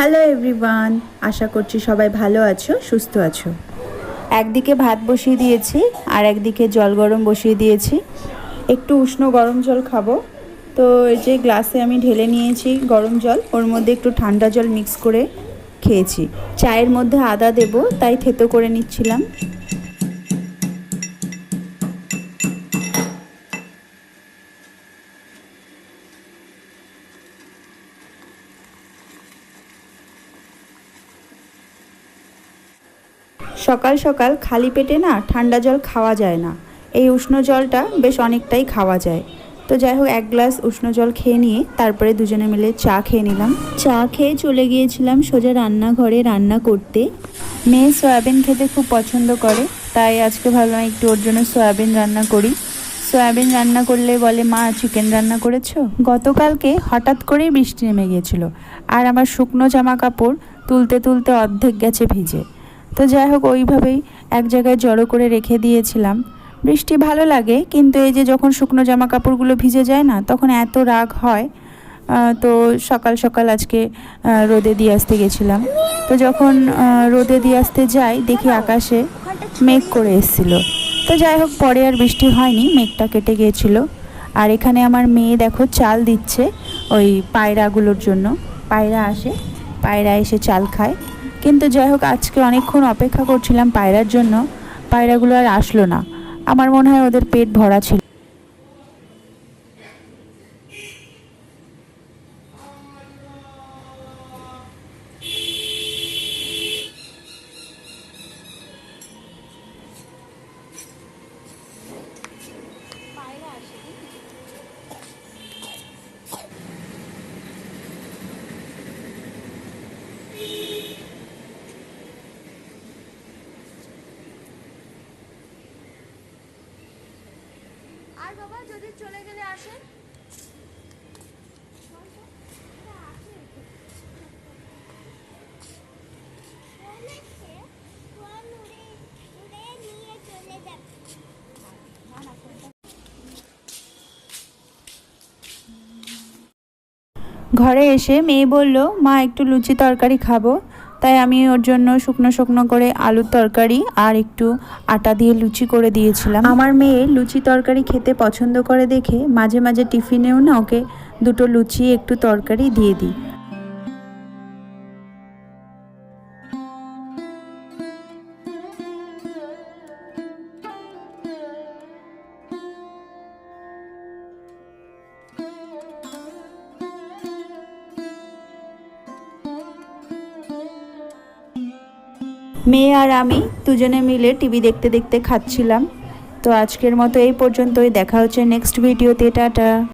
Hello everyone আশা করছি সবাই ভালো আছো, সুস্থ আছো। একদিকে ভাত বসিয়ে দিয়েছি, আর একদিকে জল গরম বসিয়ে দিয়েছি। একটু উষ্ণ গরম জল খাব। তো এই যে গ্লাসে আমি ঢেলে নিয়েছি গরম জল, ওর মধ্যে একটু ঠান্ডা জল মিক্স করে খেয়েছি। চায়ের মধ্যে আদা দেব, তাই থেতো করে নিচ্ছিলাম। সকাল সকাল খালি পেটে না ঠান্ডা জল খাওয়া যায় না। এই উষ্ণ জলটা বেশ অনেকটাই খাওয়া যায়। তো যাই হোক, এক গ্লাস উষ্ণ জল খেয়ে নিয়ে তারপরে দুজনে মিলে চা খেয়ে নিলাম। চা খেয়ে চলে গিয়েছিলাম সোজা রান্নাঘরে রান্না করতে। মেয়ে সয়াবিন খেতে খুব পছন্দ করে, তাই আজকে ভাবলাম একটু ওর জন্য সয়াবিন রান্না করি। সয়াবিন রান্না করলে বলে, মা, চিকেন রান্না করেছ? গতকালকে হঠাৎ করেই বৃষ্টি নেমে গিয়েছিল, আর আমার শুকনো জামা কাপড় তুলতে তুলতে অর্ধেক গেছে ভিজে। তো যাই হোক, ওইভাবেই এক জায়গায় জড়ো করে রেখে দিয়েছিলাম। বৃষ্টি ভালো লাগে, কিন্তু এই যে যখন শুকনো জামা কাপড়গুলো ভিজে যায় না, তখন এত রাগ হয়। তো সকাল সকাল আজকে রোদে দিয়ে আসতে গেছিলাম। তো যখন রোদে দিয়ে আসতে যাই, দেখি আকাশে মেঘ করে এসেছিল। তো যাই হোক, পরে আর বৃষ্টি হয়নি, মেঘটা কেটে গিয়েছিল। আর এখানে আমার মেয়ে দেখো, চাল দিচ্ছে ওই পায়রাগুলোর জন্য। পায়রা আসে, পায়রা এসে চাল খায়। কিন্তু যাই হোক, আজকে অনেকক্ষণ অপেক্ষা করছিলাম পায়রার জন্য। পায়রাগুলো আর আসলো না। আমার মনে হয় ওদের পেট ভরা ছিল। আর বাবা যদি চলে গেলে ঘরে এসে মেয়ে বলল মা একটু লুচি তরকারি খাব। তাই আমি ওর জন্য শুকনো শুকনো করে আলুর তরকারি আর একটু আটা দিয়ে লুচি করে দিয়েছিলাম। আমার মেয়ে লুচি তরকারি খেতে পছন্দ করে দেখে মাঝে মাঝে টিফিনেও না ওকে দুটো লুচি, একটু তরকারি দিয়ে দিই। মেয়ে আর আমি দুজনে মিলে টিভি দেখতে দেখতে খাচ্ছিলাম। তো আজকের মতো এই পর্যন্তই। দেখা হচ্ছে নেক্সট ভিডিওতে টাটা।